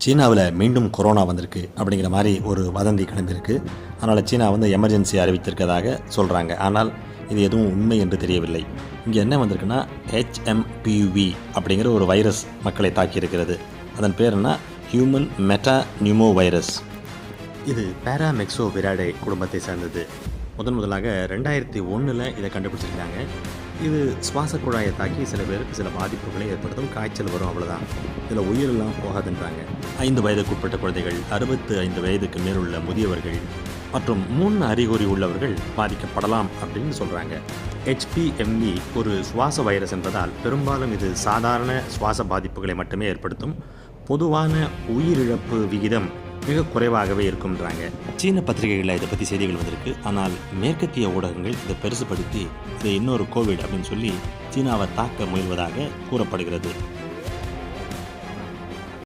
சீனாவில் மீண்டும் கொரோனா வந்திருக்கு அப்படிங்கிற மாதிரி ஒரு வதந்தி கிடந்திருக்கு அதனால் சீனா வந்து எமர்ஜென்சி அறிவித்திருக்கதாக சொல்கிறாங்க ஆனால் இது எதுவும் உண்மை என்று தெரியவில்லை. இங்கே என்ன வந்திருக்குன்னா ஹெச்எம்பியூவி அப்படிங்கிற ஒரு வைரஸ் மக்களை தாக்கியிருக்கிறது. அதன் பேர் என்ன? ஹியூமன் மெட்டா நியூமோ வைரஸ் இது பேராமெக்ஸோ விராடே குடும்பத்தை சேர்ந்தது. முதன் முதலாக ரெண்டாயிரத்தி ஒன்றில் இதை கண்டுபிடிச்சிருக்காங்க இது சுவாச குழாயை தாக்கி சில பேருக்கு சில பாதிப்புகளை ஏற்படுத்தும் காய்ச்சல் வரும் அவ்வளோதான் இதில் உயிரெல்லாம் போகாதுன்றாங்க. ஐந்து வயதுக்குட்பட்ட குழந்தைகள் அறுபத்து ஐந்து வயதுக்கு மேலுள்ள முதியவர்கள் மற்றும் முன் அறிகுறி உள்ளவர்கள் பாதிக்கப்படலாம் அப்படின்னு சொல்கிறாங்க ஹெச்பிஎம்இ ஒரு சுவாச வைரஸ் என்பதால் பெரும்பாலும் இது சாதாரண சுவாச பாதிப்புகளை மட்டுமே ஏற்படுத்தும். பொதுவான உயிரிழப்பு விகிதம் மிக குறைவாகவே இருக்கும்ன்றாங்க. சீன பத்திரிகைகளில் இதை பற்றி செய்திகள் வந்திருக்கு. ஆனால் மேற்கத்திய ஊடகங்கள் இதை பெருசுபடுத்தி இது இன்னொரு கோவிட் அப்படின்னு சொல்லி சீனாவை தாக்க முயல்வதாக கூறப்படுகிறது.